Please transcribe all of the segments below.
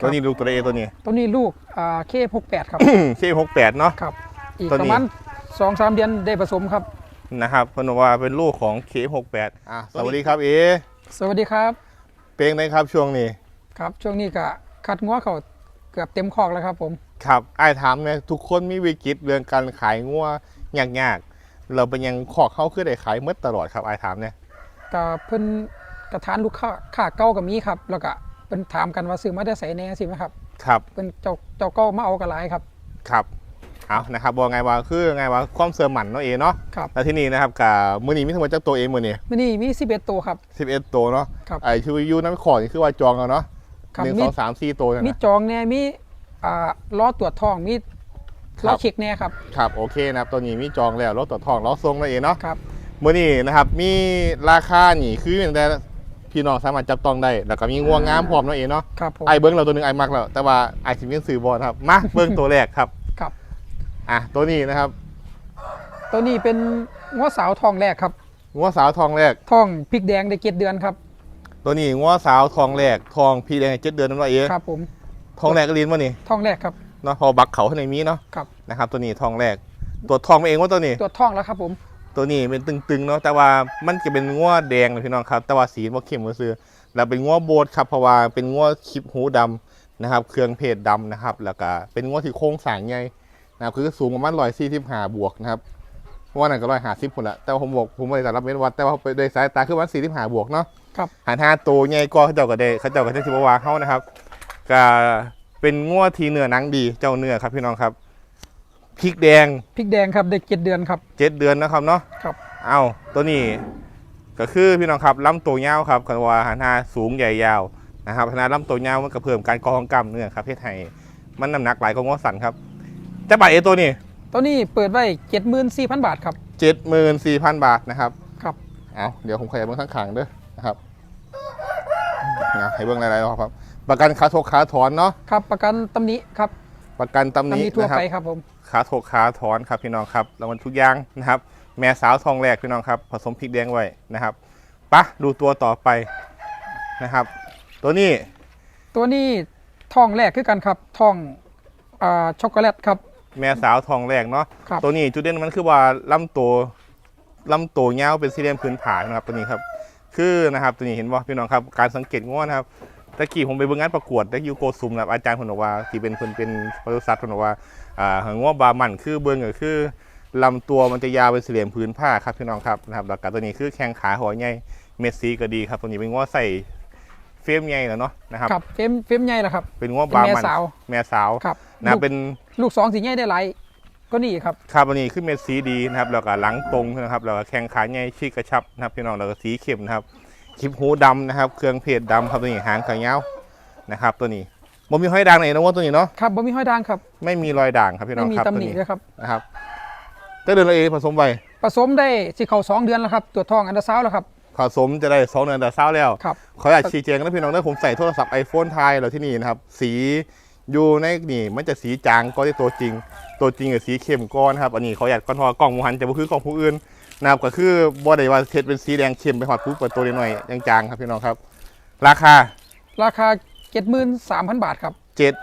ตัวนี้ลูกตัวเอตัวนี้ ตัวนี้ลูกอ่าเคหกแปดครับเคหกแปดเนาะครับ อีกตัวนี้ประมาณสองสามเดือนได้ผสมครับนะครับเพนว่าเป็นลูกของเคหกแปดอะสวัสดีครับเอสวัสดีครับ เป็นไงครับช่วงนี้ ครับช่วงนี้ก็คัดงัวเขาเกือบเต็มคอกแล้วครับผม ครับไอ้ายถามเนี่ยทุกคนมีวิกฤตเรื่องการขายงัวยากๆ เราเป็นยังขอกเข้าคือได้ขายเมื่อตลอดครับไอ้ายถามเนี่ยก็เพิ่นกระทานลูกค้าค่าเก้ากับมีครับ แล้วก็ เพิ่นถามกันว่าซื้อมาได้ใส่แหน่สิไหมครับ ครับเพิ่นเจ้าเจ้าเก้ามาเอากระไรครับ ครับเอานะครับบอกไงว่าคือไงว่าความเสื่อมหมันเนาะเอเนาะครับแล้วที่นี่นะครับกับมือนี้มีทั้งหมดจักตัวเองมือนี้มื้อนี้มี 11 ตัวครับสิบเอ็ดตัวเนาะครับไอ้ชื่อยูนั้นขอนี่คือว่าจองแล้วเนาะครับหนึ่งมีสองสามสี่ตัวเนยมีนะจองแหน่มีอ่าล้อตรวจท้องมีครับล้อเช็คแหน่ครับครับโอเคนะครับตัวนี้มีจองแล้วรถต่อทองล้อทรงนั่นเองเนาะครับมื่อนี้นะครับมีราคานี่คืออย่างแต่ พี่น้องสามารถจับต้องได้ แล้วก็มีงวงงามพร้อมนั่นเองเนาะครับผมไอเบิ้งเราตัวหนึงไอมักแล้วแต่ว่าไอสิเมียนสื่อบอลครับมาเบิ้งตัวแรกครับครับ อะตัวนี้นะครับ ตัวนี้เป็นงัวสาวท้องแรกครับงวสาวทองแรกท้องพริกแดงได้เจ็ดเดือนครับ ตัวนี้งวสาวทองแรกทองพี่แดงเจ็ดเดือนนั่นว่าเองครับ ผมทองแรกก็ลีนวะนี่ท้องแรกครับเนาะพอบักเขาข้างในมีเนาะครับนะครับ ตัวนี้ทองแรกตัวทองมาเองว่าตัวนี้ตรวจท้องแล้วครับผม ตัวนี้เป็นตึงๆเนาะแต่ว่ามันจะเป็นง้วแดงเลยพี่น้องครับ แต่ว่าสีว่าเข้มกว่าซื้อแล้วเป็นง้วโบดครับเพราะว่าเป็นง้วคลิปหูดำนะครับ เครื่องเพศดำนะครับ แล้วก็เป็นง้วที่โค้งสร้างใหญ่นะครับคือสูงประมาณร้อยสี่สิบห้าบวกนะครับเพราะว่านั่นก็ร้อยห้าสิบคนละแต่ว่าผมบอกผมไม่ได้รับเม็ดวัดแต่ว่าโดยสายตาคือประมันสี่สิบห้าบวกเนาะครับหันห้าตัวใหญ่ก็เขาเจ้าก็ได้เขาเจ้าก็ได้ที่ว่าเขานะครับก็เป็นง้วทีเนื้อหนังดีเจ้าเนื้อครับพี่น้องครับ พริกแดงพริกแดงครับได้เจ็ดเดือนครับเจ็ดเดือนนะครับเนาะครับเอาตัวนี้ก็คือพี่น้องครับลำตัวยาวครับคันว่าหันหน้าสูงใหญ่ยาวนะครับขนาดลำตัวยาวมันก็เพิ่มการกองกล้ามเนื้อครับเพศไทยมันน้ำหนักหลายกว่าง้อสันครับจะบาทเอตัวนี้ ตัวนี้เปิดไว้เจ็ดหมื่นสี่พันบาทครับเจ็ดหมื่นสี่พันบาทนะครับครับเอาเดี๋ยวผมขยับเบื้องข้างขางๆเด้อนะครับนะให้เบื้องหลายๆรอบครับ ประกันขาทกขาถอนเนาะครับประกันตำหนิครับประกันตำหตำนี้หนิทั่วนะครับไปครับผม ขาทกขาถอนครับพี่น้องครับรางวัลทุกอย่างนะครับ แม่สาวทองแรกพี่น้องครับ ผสมพริกแดงไว้นะครับปะดูตัวต่อไปนะครับ ตัวนี้ตัวนี้ท้องแรกคือกันครับท้องอ่าช็อกโกแลตครับ แม่สาวทองแรกเนาะครับ ตัวนี้จุดเด่นมันคือว่าลำตัวลำตัวเงาวเป็นสี่เหลี่ยมพื้นผานะครับตัวนี้ครับ คือนะครับตัวนี้เห็นว่าพี่น้องครับการสังเกตง้อนะครับ ตะกี้ผมไปเบิ่งงานประกวดได้ยูโกซุมนะครับอาจารย์ผมบอกว่าที่เป็นคนเป็นปศุสัตว์ผมบอกว่าอ่าง้อบามันคือเบิ่งก็คือลำตัวมันจะยาวเป็นสี่เหลี่ยมพื้นผ้าครับพี่น้องครับนะครับแล้วก็ตัวนี้คือแข้งขาหัวใหญ่เม็ดสีก็ดีครับตัวนี้เป็นง้อใส่เฟรมใหญ่แล้วเนาะนะครับครับเฟรมเฟรมใหญ่แล้วครับ เป็นง้อเป็นบาแม่มันสาวแม่สาวครับนะลูกเป็นลูกสองสีใหญ่ได้หลายก็นี่ครับครับอันนี้ขึ้นเม็ดสีดีนะครับแล้วก็หลังตรงนะครับแล้วก็แข้งขาใหญ่ชี้กระชับนะครับพี่น้องแล้วก็สีเข้มนะครับ คลิปหูดำนะครับ เครื่องเพจดำครับตัวนี้หางขายาวนะครับ ตัวนี้ผมมีห้อยด่างไหนนะว่าตัวนี้เนาะครับบ่มีห้อยด่างครับ ไม่มีรอยด่างครับพี่น้ไม่องมีครับตำตัวหนินี้ด้วยครับนะครับได้เดือนละเอผสมไปผสมได้สิเขาสองเดือนแล้วครับตรวจท้องอันดาซาวแล้วครับผสมจะได้สองเดือนแต่เศร้าแล้วครับขออยากชี้แจงนะพี่น้องนะผมใส่โทรศัพท์ iPhone ไทยแล้วที่นี่นะครับสีอยู่ในนี่มันจะสีจางก็ได้ตัวจริง ตัวจริงกับสีเข้มก้อนครับอันนี้เขาอยากก้อนทอกล้องมูหันจะบ่คือกล้องผู้อื่น นะครับก็คือบ่ได้ว่าเทสเป็นสีแดงเข้มไปหอดปุ๊บเปิดตัวหน่อยๆจางๆครับพี่น้องครับ ราคาราคาเจ็ดหมื่นสามพันบาทครับ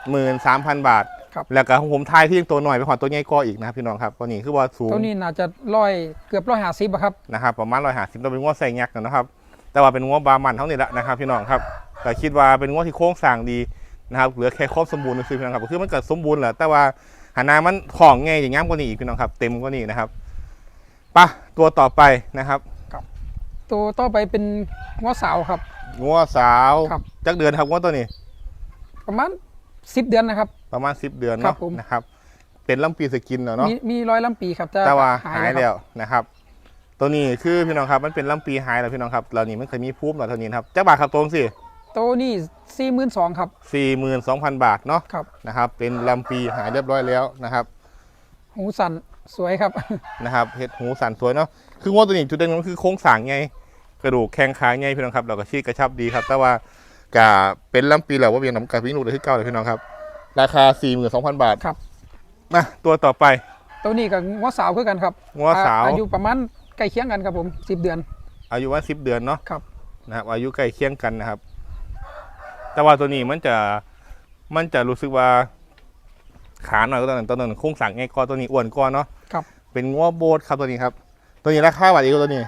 73,000 บาท ครับ แล้วก็ของผมทายที่ยังตัวหน่อยไปหอดตัวใหญ่ก็อีกนะครับพี่น้องครับตัวนี้คือว่าสูงตัวนี้น่าจะร้อยเกือบร้อยห้าสิบครับนะครับประมาณ150ตัวเป็นงวดใส่ยักษ์นะครับ แต่ว่าเป็นงวดบามันเท่านี้แหละนะครับพี่น้องครับแต่คิดว่าเป็นงวดที่โค้งสร้างดีนะครับเหลือแค่ครอบสมบูรณ์คือพี่น้องครับคือมันเกิดสมบูรณ์แหละแต่ว่าหานามันของไงอย่างงี้กว่านี้อีกพี่น้องครับ เต็มกว่านี้นะครับไปะตัวต่อไปนะครับตัวต่อไปเป็นงัวสาวครับงวดสาวครับ จักเดือนครับงวดตัวนี้ ประมาณสิบเดือนนะครับ ประมาณ10เดือนครัเนาะบผม นะครับ เป็นลำปีสกินเนาะเนาะ มีมีร้อยลำปีครับจะแต่ว่าหายครับแล้วนะครับ ตัวนี้คือพี่น้องครับมันเป็นลำปีหายแล้วพี่น้องครับเรานี่มันเคยมีพูบหน่อยเท่านี้นะครับจักบาทครับตรงสิตัวนี้สี่หมื่นสองครับสี่หมื่นสองพันบาทเนาะครับ นะครับ เป็นลำปีหายเรียบร้อยแล้วนะครับ หูสัน สวยครับนะครับเห็ดหูสันสวยเนาะคืองวดตัวนี้จุดเด่นมันคือโค้งสร้างไงกระดูกแข้งขาไงพี่น้องครับเราก็ชี้กระชับดีครับ แต่ว่ากะเป็นลำปีแล้วว่าเบียงน้ำกะวิ่งหนูเลยที่เก้าเลยพี่น้องครับ ราคาสี่หมื่นสองพันบาทครับมาตัวต่อไป ตัวนี้กับงัวสาวคือกันครับงัวสาวอ่อายุประมาณใกล้เคียงกันครับผมสิบเดือน อายุว่าสิบเดือนเนาะครับนะครับ อายุใกล้เคียงกันนะครับ แต่ว่าตัวนี้มันจะมันจะรู้สึกว่า ขาหน่อยก็ตอนนั้นตอนนั้นโครงสั่งไงก้อนตัวนี้อ้วนก้อนเนาะครับ เป็นงัวโบดครับตัวนี้ครับ ตัวนี้ราคาบาทเองตัวนี้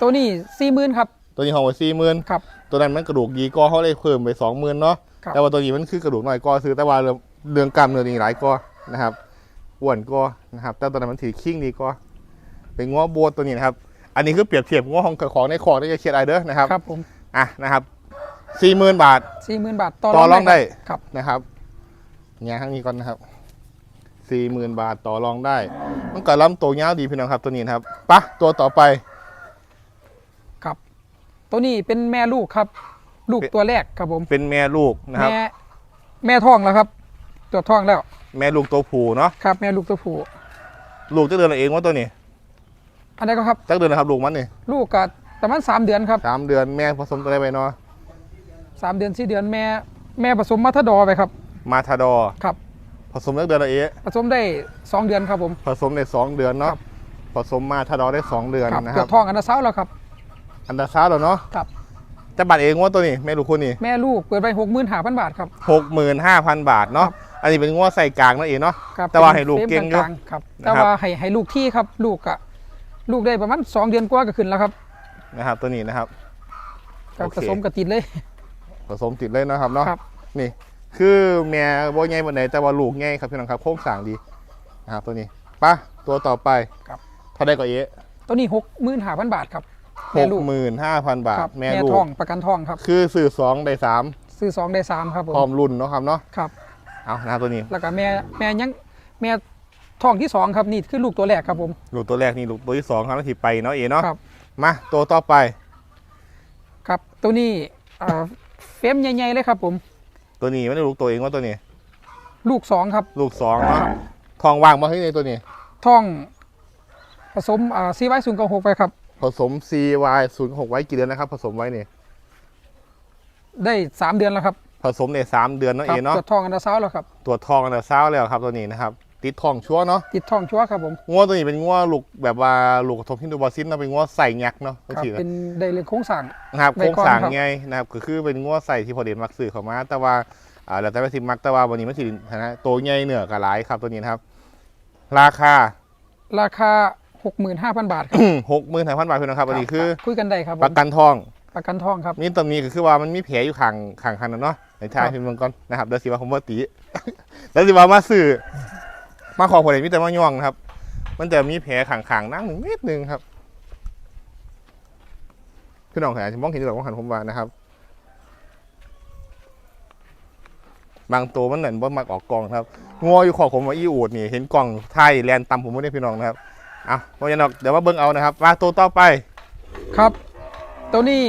ตัวนี้สี่หมื่นครับ ตัวนี้ห้องไว้สี่หมื่นครับ ตัวนั้นมันกระดูกดีก้อเขาเลยเพิ่มไปสองหมื่นเนาะครับ แต่ว่าตัวนี้มันคือกระดูกหน่อยก้อซื้อแต่ว่าเรื่องเรื่องกล้ามเนื้อนี่หลายก้อนะครับอ้วนก้อนะครับ แต่ตัวนั้นมันถือคิงดีก้อเป็นงัวโบดตัวนี้นะครับ อันนี้คือเปรียบเทียบงัวของของในของที่จะเชียร์ไอเดอร์นะครับครับผมอะนะครับสี่หมื่นบาท สี่หมื่นบาทต่อรองได้ ครับนะครับแง่ข้างนี้ก่อนนะครับ สี่หมื่นบาทต่อรองได้ มันก็ล้ำตัวยาวดีพี่น้องครับตัวนี้นะครับปะตัวต่อไป ครับ ตัวนี้เป็นแม่ลูกครับ ลูกเป็นตัวแรกครับผมเป็นแม่ลูกนะครับ แม่แม่ท้องแล้วครับ ตัวท้องแล้ว แม่ลูกตัวผู้เนาะครับ แม่ลูกตัวผู้ลูกจะเดือนละเองว่าตัวนี้อันนี้ก็ครับจักเดือนนะครับลูกมันนี่ลูกก็ประมาณสามเดือนครับสามเดือนแม่ผสมตัวได้ไปเนาะสามเดือนสี่เดือนแม่ แม่ผสมมาทดอร์ไปครับ มาทาดอร์ครับ ผสมจักเดือนละเอะผสมได้สองเดือนครับผม ผสมในสองเดือนเนาะครับ ผสมมาทาดอร์ได้สองเดือนครับนะคเกิรับดท้องอันดาเซาแล้วครับ อันดาซาวแล้วเนาะครับ จะบัตรเองว่าตัวนี้แม่ลูกคุณนี่แม่ลูกเปิดไปหกหมื่นห้าพันบาทครับหกหมื่นห้าพันบาทเนาะอันนี้เป็นงวดใส่กลางนั่นเองเนาะ ครับแต่ว่าป็นให้ลูกฟรมเก่งอยู่ลางๆครับ นะครับ แต่ว่าให้ให้ลูกที่ครับลูกอะลูกได้ประมาณสองเดือนกว่าก็ขึ้นแล้วครับนะครับตัวนี้นะครับ กับโอเค ผสมกระติดเลย ผสมติดเลยนะครับเนาะครับ นี่ คือแม่บ่ใหญ่ปานใดแต่ว่าลูกใหญ่ครับพี่น้องครับโค้งสร้างดีนะครับตัวนี้ปะตัวต่อไปครับ เท่าได้ก็เอะตัวนี้หกหมื่นห้าพันบาทครับหแม่กลูกหมื่นห้าพันบาทครับแม่แม่ลูกทองประกันทองครับ คือสื่อสองได้สามซื้อสองได้สามครับผมพร้อมรุ่นเนาะครับเนาะครับ เอานะครับตัวนี้แล้วก็แม่แม่ยังแม่ทองที่สองครับนี่คือลูกตัวแรกครับผม ลูกตัวแรกนี่ลูกตัวที่สองครับแล้วที่ไปเนาะเอเนาะครับ มาตัวต่อไป ครับ ตัวนี้อ่าเฟรมใหญ่ๆเลยครับผม ตัวนี้ไม่ได้ลูกตัวเองว่าตัวนี้ ลูกสองครับลูกสองเนาะทองว่างมาให้ในตัวนี้ทอง ผสมอ่าซีไว้ศูนย์กับหกไปครับ ผสม CY 0 6ไว้กี่เดือนนะครับ ผสมไว้นี่ได้สามเดือนแล้วครับผสมในสามเดือนเนาะคเอรับเนาะตรวจทองอันดาเซาแล้วครับตรวจทองกันแต่เช้าแล้วครับตัวนี้นะครับ ติดทองชัวร์เนาะติดทองชัวร์ครับผมงัวตัวนี้เป็นงัวลูกแบบว่าลูกกระทบฮินดูบอซินเนาะเป็นงัวใส่ยักษ์เนาะครับทีเป็นได้เรื่องโค้งสั่งนะครับไว้โครงก่อนสร้างครับไงนะครับก็คือเป็นงัวใส่ที่พอเด่นมักสื่อเข้ามา แต่ว่าอ่าแล้วแต่ว่าสิมักแต่ว่าวันนี้มันสินะตัวใหญ่เหนือกระหลายครับตัวนี้นะครับ ราคา ราคาหกหมื่นห้าพันบาทครับหกหมื่นห้าพันบาทพี่นะครับอันนี้คือคุยกันได้ครับผมประกันทองประกันทองครับนี่ตรงนี้ก็คือว่ามันมีแผลอยู่ข้างข้างคันนะเนาะในท้ายครับพิมพ์เมืองก่อนนะครับเดี๋ยวสิว่าผมว่าตีแล้วสิว่ามาสื่อ มาขอผลเห็นมีแต่มาย่องนะครับ มันจะมีแผลข้างๆนั่งหนึ่งนิดนึงครับพี่น้องอาจจะมองเห็นหรอกว่าหันผมว่านะครับ บางตัวมันเหมือนว่ามักออกกล่องครับงัวอยู่ขอบผมว่าอีอูดนี่เห็นกล่องไทยแลนตำผมไม่ได้พี่น้องนะครับเอาเพราะฉะนั้นเดี๋ยวมาเบิ่งเอานะครับมาตัวต่อไป ครับ ตัวนี้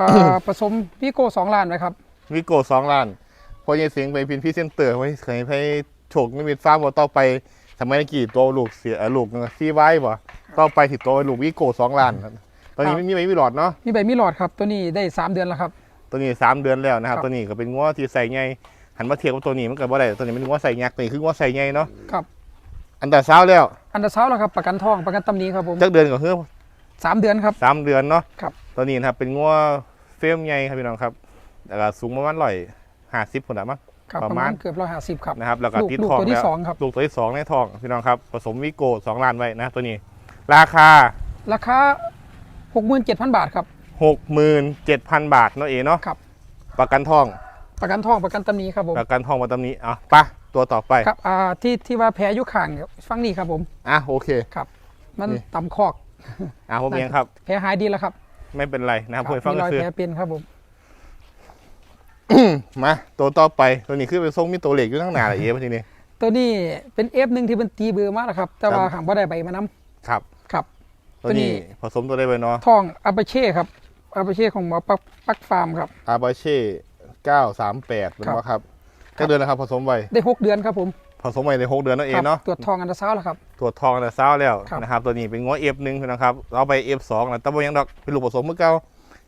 อ่าผสมพี่โก้สองล้านไหมครับวิโก้สองล้านพอเยเสียงไปพินพี่เซนเตอร์ไว้เคยให้ โฉกนิมิตฟ้าร์มว่าต่อไปทำไมกี่ตัวลูกเสียเอ่อลูกซีไว้บ่ต่อไปถิดตัวลูกวิโก้สองล้านครับตอนนี้ครับไม่มีใบมีหลอดเนาะมีใบมีหลอดครับ ตัวนี้ได้สามเดือนแล้วครับ ตัวนี้สามเดือนแล้วนะครับ ครับ ตัวนี้ก็เป็นง้อที่ใส่ไงหันมาเทียบกับตัวนี้มันก็บ่ได้ตัวนี้มันง้อใส่ยักษ์ตัวนี้คือง้อใส่ไงเนาะครับ อันแต่เช้าแล้วอันดาเซาแล้วครับประกันทองประกันตำหนี้ครับผมจักเดือนก็คือสามเดือนครับ สามเดือนเนาะครับ ตัวนี้นะครับเป็นง้อเฟรมใหญ่ครับพี่น้องครับแล้วก็สูงประมาณร้อยห้าสิบคนละมั้ง ครับปประระมามาณณเกือบร้อยห้าสิบครับนะครับแล้วก็ลูกติดลูกทองตัวที่แล้วสองครับลูกตัวที่สองในทองพี่น้องครับผสมวิโก้สองล้านไว้นะตัวนี้ ราคา ราคาหกหมื่นเจ็ดพันบาทครับ67,000บาทเนาะเอเนาะครับประกันทอง ประกันทองประกันตำหนี้ครับผมประกันทองมาตำนี้อะไปะตัวต่อไปครับอ่าที่ที่ว่าแพ้อยุข่างเนี่ยฟังนี่ครับผมอะโอเคครับ มันนี่ต่ำคอกอะผมเองครับแพ้หายดีแล้วครับ ไม่เป็นไรนะครับคเพื่รัอนฟังมีก็รอยคือแผลเป็นครับผม มาตัวต่อไปตัวนี้คือเป็นทรงมีตัวเหล็กอยู่ทั้งหนาเลยเอฟทีนี้ ตัวนี้เป็นเอฟหนึ่งที่เป็นตีเบือมากแล้วครับ แต่ว่าครับหางบ่ได้ใบมานำครับ ครับตัวนี้ตัวนี้ผสมตัวได้ไปเนาะทองอาปาเช่ครับอาปาเช่ของหมอปักปักฟาร์มครับอาบาเช่938เป็นครับว่าครับแค่เดือนแล้วครับผสมไว้ได้หกเดือนครับผมผสมไว้ในหกเดือนนั่นเอครังเนาะตรวจทองอันดาเซาแล้วครับตรวจทองแต่เช้าแล้วครับนะครับ ตัวนี้เป็นง้อเอฟหนึ่งนะครับเราไปเอฟสองนะแต่ว่ายังดอกเป็นลูกผสมเมื่อเก้า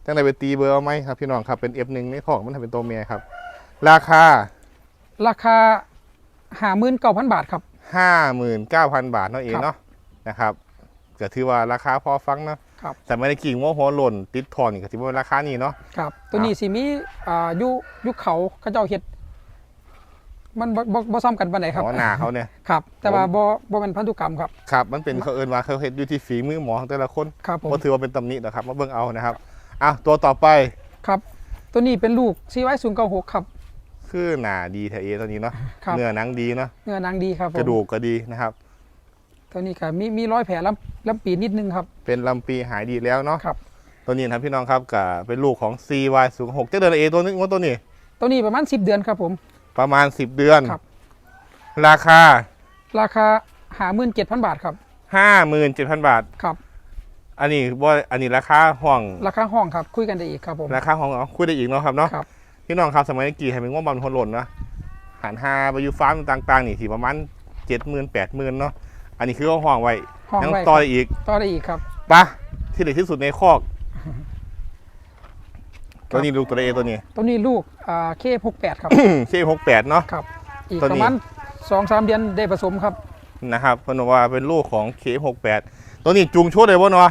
จังไดไปตีเบอร์เอาไหมครับพี่น้องครับเป็นเอฟหนึ่งในทองมันทำเป็นตัวเมียครับ ราคาราคาหาหมื่นเก้าพันบาทครับห้าหมื่นเก้าพันบาทนั่นเองครับเนาะนะครับก็ถือว่าราคาพอฟังเนาะครับแต่ไม่ได้กิ่งว่าหัวหล่นติดทองนี่ก็ถือว่าราคานี้เนาะครับตัวนี้สิมีอ่ายุยุเขาเขาเจ้าเฮ็ดมันบ่บ่บ่ซ้ำกันปานใดครับอ๋อหน้าเขาเนี่ยครับ แต่ว่าบ่บ่เป็นพันธุกรรมครับครับ มันเป็นเขาเอินว่าเขาเห็นอยู่ที่ฝีมือหมอของแต่ละคนครับผมก็ถือว่าเป็นตำหนินะครับมาเบิ่งเอานะครับ อะตัวต่อไปครับ ตัวนี้เป็นลูก CY 0 9 6ครับ คือหนาดีแท้เอตัวนี้เนาะครับ เนื้อหนังดีเนาะเนื้อหนังดีครับผมกระดูกก็ดีนะครับ ตัวนี้ก็มีมีรอยแผลลำลำปีนิดนึงครับ เป็นลำปีหายดีแล้วเนาะครับ ตัวนี้นะครับพี่น้องครับก็เป็นลูกของ CY 0 6จะเดินเอตัวนึงว่าตัวนี้ ตัวนี้ประมาณ10เดือนครับผม ประมาณ 10 เดือน ครับ ราคา ราคาหาหมื่นเจ็ดพันบาทครับ 57,000 บาท ครับ อันนี้ว่าอันนี้ราคาห้องราคาห้องครับคุยกันได้อีกครับผมราคาห้องเอาคุยได้อีกเนาะครับเนาะครับพี่น้องครับสมัยกี่ให้เป็นว่าบอลคนหล่นนะหันหาไปอยู่ฟาร์มต่างๆนี่ที่ประมาณเจ็ดหมื่นแปดหมื่นเนาะอันนี้คือเอาห้องไว้ห้องยังไว้ต่อได้อีกต่อได้อีกครับปะที่เหลือที่สุดในคอกตัวนี้ลูกตัวเอตัวนี้ ตัวนี้ลูกอ่าเคหกแปดครับเคหกแปดเนาะครับอีกตัวปนี้ระมาณสองสามเดือนได้ผสมครับนะครับเพนว่าเป็นลูกของเคหกแปดตัวนี้จูงโชว์เลยบ่เนาะ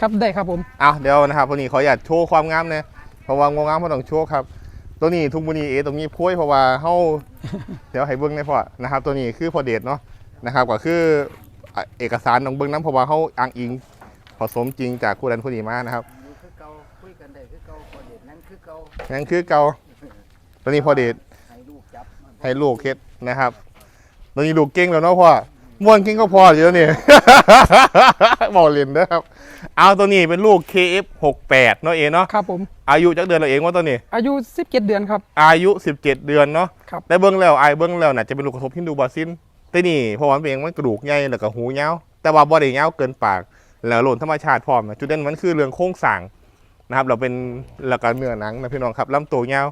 ครับได้ครับผมอะเดี๋ยวนะครับตัวนี้ขออยากโชว์ความงามเนี่ยเพราะว่างวงามเขาะต้องโชว์ครับ ตัวนี้ทุกมือนี้เอตรงนี้พุ้ยเพราะว่าเฮาเดี๋ยวให้เบิ้งได้พอนะครับ ตัวนี้คือพอเดทเนาะนะครับก็คือเอกสารต้องเบิ้งน้ำเพราะว่าเฮาอ้างอิงผสมจริงจากคู่ดันคู่นี้มานะครับคือเก่าคุยกันได้คือเก่าพอเดทนั้นคือเก่านั่นคือเก่าตัวนี้พอเดทให้ลูกจับให้ลูกเฮ็ดนะครับ ตัวนี้ลูกเก่งแล้วเนาะพ่อ ม่วนเก่งก็พออยู่แล้วนี่ บอกเล่นนะครับ เอาตัวนี้เป็นลูก KF68 เนาะเอเนาะครับผม อายุจักเดือนเราเองว่าตัวนี้ อายุ 17 เดือนครับ อายุ 17 เดือนเนาะครับ ได้เบิ้งแล้วไอายเบิ้งแล้วน่ะจะเป็นลูกกระทบฮินดูบาซินแต่นี่เพราะว่ามันเป็นมันกระดูกใหญ่แล้วก็หูยาวแต่ว่าบ่ได้ยาวเกินปาก แล้วหล่นธรรมชาติพร้อมนะจุดเด่นมันคือเรื่องโครงสร้างนะครับ เราเป็นแล้วก็เนื้อหนังนะพี่น้องครับลำตัวยาว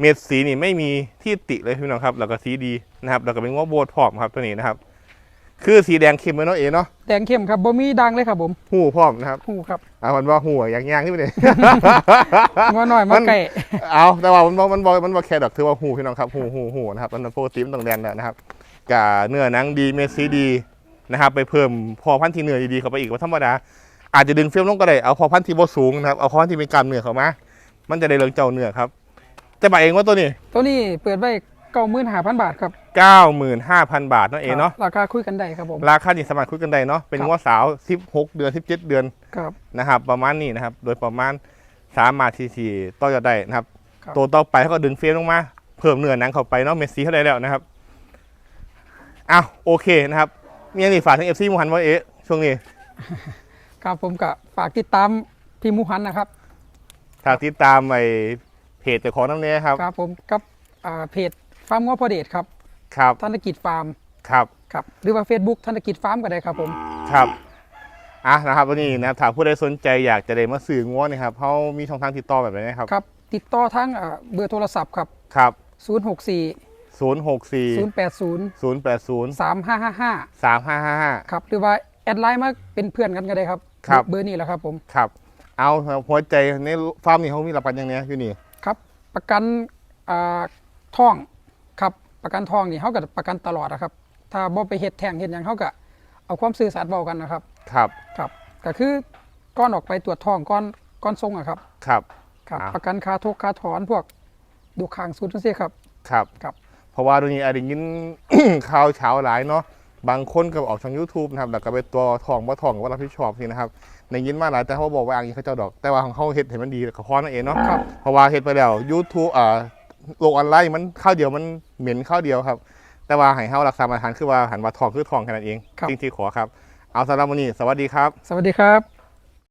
เม็ดสีนี่ไม่มีที่ติเลยพี่น้องครับ แล้วก็สีดีนะครับ แล้วก็เป็นว่าโบดพร้อมครับตัวนี้นะครับ คือสีแดงเข้มเลยเนาะเอเนาะแดงเข้มครับบ่มีดังเลยครับผมหูพร้อมนะครับหูครับอ่ามันว่าหูอะอย่างย่างขึ้นไปเลยมาหน่อยมัมานไก่เอาแต่ว่ามันบ่มันบ่มันบ่แค่ดอกถือว่าหูพี่น้องครับหูหูหูนะครับมันปกติมันต้องแดนแล้วนะครับกะเนื้อหนังดีเมดซีดีนะครับไปเพิ่มพอพันธุ์ที่เนื้อดีๆเข้าไปอีกว่าธรรมดาอาจจะดึงเฟรมลงก็ได้เอาพอพันธุ์ที่บ่สูงนะครับเอาพอพันธุ์ที่มีกล้ามเนื้อเข้ามามันจะได้เรื่องเจ้าเนื้อครับจะบอกเองว่าตัวนี้ ตัวนี้เปิดไว้ เก้าหมื่นห้าพันบาทครับ95,000 บาทนั่นเองเนาะราคาคุยกันได้ครับผม ราคานี่สามารถคุยกันได้เนาะเป็นครับงว่าสาว 16 เดือน 17 เดือนครับ นะครับ ประมาณนี้นะครับ โดยประมาณสามารถที่ที่ต่อยอดได้นะครับ ครับ ตัวต่อไปเขาก็ดึงเฟรมลงมา เพิ่มเนื้อหนังเข้าไปเนาะเมสซี่เขาได้แล้วนะครับอ้าวโอเคนะครับ มีอันนี้ฝากถึงเอฟซีมูฮันว่าเอ๊ะช่วงนี้ครับผมก็ฝากติดตามพี่หมูหันนะครับ ทางติดตามไอเพจเจ้าของน้ำเนี้ยครับ ครับผมกับอ่าเพจ ฟาร์มง้อพอเดตครับครับธนกิจฟาร์มครับครับหรือว่า Facebook ธนกิจฟาร์มก็ได้ครับผมครับอะนะครับวันนี้นะครับถ้าผู้ใดสนใจอยากจะได้มาสื่อง้วนะครับเขามีช่องทางติดต่อแบบไหนครับครับ ติดต่อทั้งอ่าเบอร์โทรศัพท์ครับครับ064 0 6 4 080 0 8 0 3555 3 5 5 5ครับหรือว่าแอดไลน์มาเป็นเพื่อนกันก็ได้ครับครับเบอร์นี้แหละครับผมครับเอาครับหัวใจในฟาร์มนี่เขามีรับประกันอย่างเนี้ยอยู่นี่ครับ ประกันอ่าท่องครับ ประกันท่องนี่เขาก็ประกันตลอดนะครับ ถ้าบ่ไปเฮ็ดแท่งเฮ็ดหยังเขาก็เอาความซื่อสัตย์เว้ากันนะครับ ครับครับ ก็คือก้อนออกไปตรวจท้องก้อนก้อนทรงอะครับ ครับ ครับ อ่า ประกันค่าทุกค่าถอนพวกดูคางสุดนั่นสิครับ ครับ ครับ เพราะว่าตรงนี้อาจจะยิน ข่าวเช้าหลายเนาะบางคนก็ออกทาง YouTube นะครับแล้วก็ไปตัวทองว่าทองว่ารับผิดชอบนี่นะครับในยินมาหลายแต่เขาบอกว่าอันนี้เขาเจ้าดอกแต่ว่าของเขาเฮ็ดเห็นมันดีกับข้อนั่นเองเนาะครับ เพราะว่าเฮ็ดไปแล้ว YouTube อ่า โลกออนไลน์มันข้าวเดียวมันเหม็นข้าวเดียวครับ แต่ว่าให้เฮารักษามาตรฐานคือว่าหันว่าทองคือทองแค่นั้นเองครับ จริงๆขอครับ เอาสำหรับวันนี้สวัสดีครับ สวัสดีครับ